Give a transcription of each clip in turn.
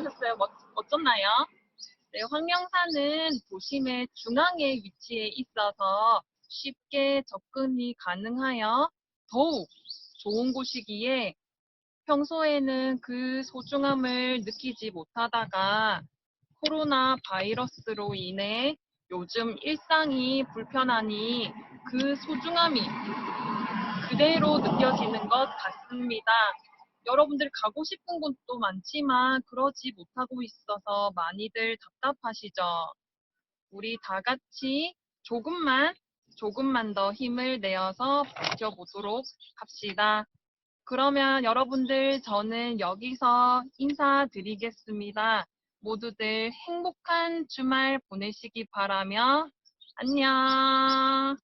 어떠셨어요? 뭐, 어쩌나요? 네, 황령산은 도심의 중앙에 위치해 있어서 쉽게 접근이 가능하여 더욱 좋은 곳이기에 평소에는 그 소중함을 느끼지 못하다가 코로나 바이러스로 인해 요즘 일상이 불편하니 그 소중함이 그대로 느껴지는 것 같습니다. 여러분들 가고 싶은 곳도 많지만 그러지 못하고 있어서 많이들 답답하시죠? 우리 다 같이 조금만, 조금만 더 힘을 내어서 버텨보도록 합시다. 그러면 여러분들 저는 여기서 인사드리겠습니다. 모두들 행복한 주말 보내시기 바라며 안녕.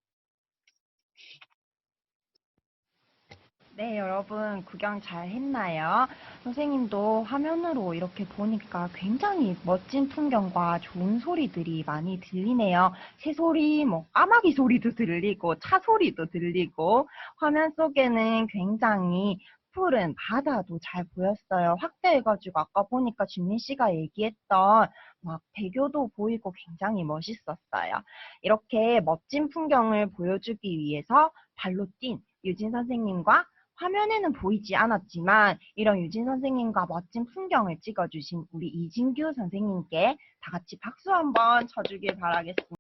네, 여러분 구경 잘 했나요? 선생님도 화면으로 이렇게 보니까 굉장히 멋진 풍경과 좋은 소리들이 많이 들리네요. 새소리, 뭐 까마귀 소리도 들리고 차 소리도 들리고 화면 속에는 굉장히 푸른 바다도 잘 보였어요. 확대해가지고 아까 보니까 준민 씨가 얘기했던 막 배교도 보이고 굉장히 멋있었어요. 이렇게 멋진 풍경을 보여주기 위해서 발로 뛴 유진 선생님과 화면에는 보이지 않았지만 이런 유진 선생님과 멋진 풍경을 찍어주신 우리 이진규 선생님께 다 같이 박수 한번 쳐주길 바라겠습니다.